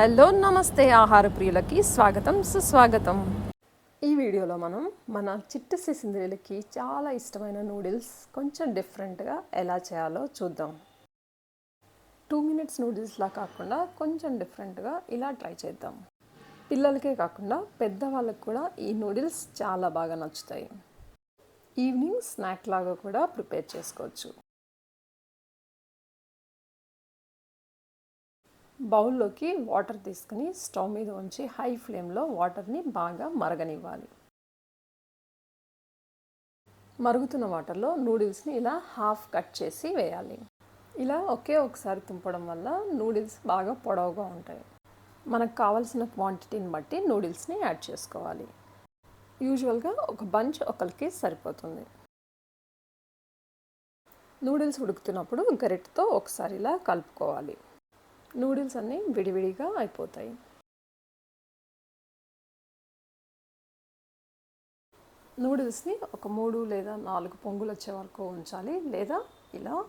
Hello నమస్తే ఆహార ప్రియులకి స్వాగతం సుస్వాగతం. ఈ వీడియోలో మనం మన చిట్టసి సిసింద్రీలకి చాలా ఇష్టమైన నూడిల్స్ కొంచెం డిఫరెంట్గా ఎలా చేయాలో చూద్దాం. టూ మినిట్స్ నూడిల్స్లా కాకుండా కొంచెం డిఫరెంట్గా ఇలా ట్రై చేద్దాం. పిల్లలకే కాకుండా పెద్దవాళ్ళకి కూడా ఈ నూడిల్స్ చాలా బాగా నచ్చుతాయి. ఈవినింగ్ స్నాక్ లాగా కూడా ప్రిపేర్ చేసుకోవచ్చు. బౌల్లోకి వాటర్ తీసుకుని స్టవ్ మీద ఉంచి హై ఫ్లేమ్లో వాటర్ని బాగా మరగనివ్వాలి. మరుగుతున్న వాటర్లో నూడిల్స్ని ఇలా హాఫ్ కట్ చేసి వేయాలి. ఇలా ఒకే ఒకసారి తుంపడం వల్ల నూడిల్స్ బాగా పొడవుగా ఉంటాయి. మనకు కావాల్సిన క్వాంటిటీని బట్టి నూడిల్స్ని యాడ్ చేసుకోవాలి. యూజువల్గా ఒక బంచ్ ఒకరికి సరిపోతుంది. నూడిల్స్ ఉడుకుతున్నప్పుడు గరిటతో ఒకసారి ఇలా కలుపుకోవాలి. నూడిల్స్ అన్నీ విడివిడిగా అయిపోతాయి. నూడిల్స్ని ఒక మూడు లేదా నాలుగు పొంగులు వచ్చే వరకు ఉంచాలి లేదా ఇలా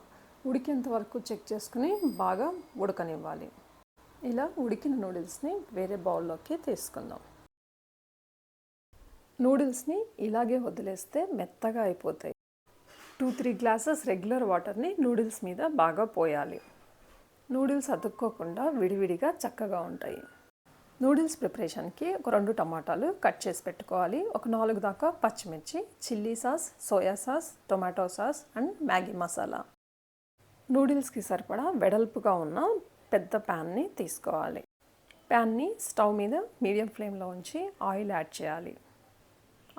ఉడికేంత వరకు చెక్ చేసుకుని బాగా ఉడకనివ్వాలి. ఇలా ఉడికిన నూడిల్స్ని వేరే బౌల్లోకి తీసుకుందాం. నూడిల్స్ని ఇలాగే వదిలేస్తే మెత్తగా అయిపోతాయి. టూ త్రీ గ్లాసెస్ రెగ్యులర్ వాటర్ని నూడిల్స్ మీద బాగా పోయాలి. నూడిల్స్ అతుక్కోకుండా విడివిడిగా చక్కగా ఉంటాయి. నూడిల్స్ ప్రిపరేషన్కి ఒక రెండు టమాటాలు కట్ చేసి పెట్టుకోవాలి. ఒక నాలుగు దాకా పచ్చిమిర్చి chilli sauce soya sauce tomato sauce and Maggi masala. నూడిల్స్కి సరిపడా వెడల్పుగా ఉన్న పెద్ద ప్యాన్ని తీసుకోవాలి. ప్యాన్ని స్టవ్ మీద మీడియం ఫ్లేమ్లో ఉంచి ఆయిల్ యాడ్ చేయాలి.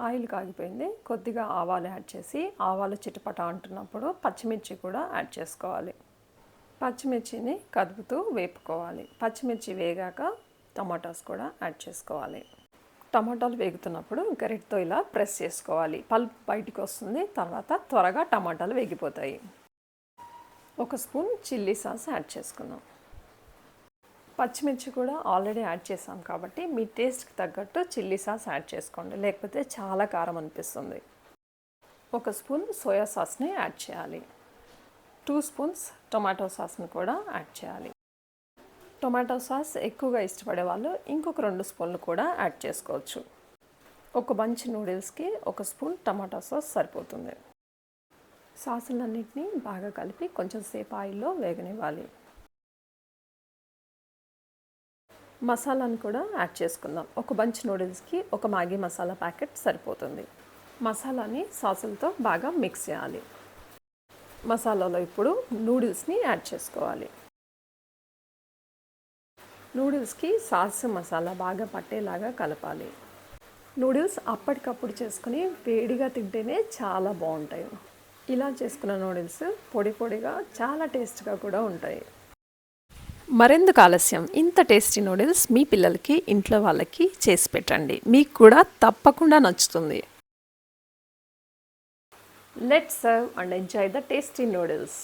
ఆయిల్ కాగిపోయింది. కొద్దిగా ఆవాలు యాడ్ చేసి ఆవాలు చిటపట అంటున్నప్పుడు పచ్చిమిర్చి కూడా యాడ్ చేసుకోవాలి. పచ్చిమిర్చిని కదుపుతూ వేపుకోవాలి. పచ్చిమిర్చి వేగాక టమాటాస్ కూడా యాడ్ చేసుకోవాలి. టమాటాలు వేగుతున్నప్పుడు గరిటతో ఇలా ప్రెస్ చేసుకోవాలి. పల్ప్ బయటికి వస్తుంది తర్వాత త్వరగా టమాటాలు వేగిపోతాయి. ఒక స్పూన్ చిల్లీ సాస్ యాడ్ చేసుకుందాం. పచ్చిమిర్చి కూడా ఆల్రెడీ యాడ్ చేసాం కాబట్టి మీ టేస్ట్కి తగ్గట్టు చిల్లీ సాస్ యాడ్ చేసుకోండి. లేకపోతే చాలా కారం అనిపిస్తుంది. ఒక స్పూన్ సోయా సాస్ని యాడ్ చేయాలి. టూ స్పూన్స్ టొమాటో సాస్ని కూడా యాడ్ చేయాలి. టొమాటో సాస్ ఎక్కువగా ఇష్టపడే వాళ్ళు ఇంకొక రెండు స్పూన్లు కూడా యాడ్ చేసుకోవచ్చు. ఒక బంచ్ నూడిల్స్కి ఒక స్పూన్ టమాటో సాస్ సరిపోతుంది. సాసులన్నింటినీ బాగా కలిపి కొంచెం సేపు ఆయిల్లో వేగనివ్వాలి. మసాలాను కూడా యాడ్ చేసుకుందాం. ఒక బంచ్ నూడిల్స్కి ఒక మ్యాగీ మసాలా ప్యాకెట్ సరిపోతుంది. మసాలాని సాసులతో బాగా మిక్స్ చేయాలి. మసాలాలో ఇప్పుడు నూడిల్స్ని యాడ్ చేసుకోవాలి. నూడిల్స్కి సాస్ మసాలా బాగా పట్టేలాగా కలపాలి. నూడిల్స్ అప్పటికప్పుడు చేసుకుని వేడిగా తింటేనే చాలా బాగుంటాయి. ఇలా చేసుకున్న నూడిల్స్ పొడి పొడిగా చాలా టేస్ట్గా కూడా ఉంటాయి. మరెందుకు ఆలస్యం? ఇంత టేస్టీ నూడిల్స్ మీ పిల్లలకి ఇంట్లో వాళ్ళకి చేసి పెట్టండి. మీకు కూడా తప్పకుండా నచ్చుతుంది. Let serve and enjoy the tasty noodles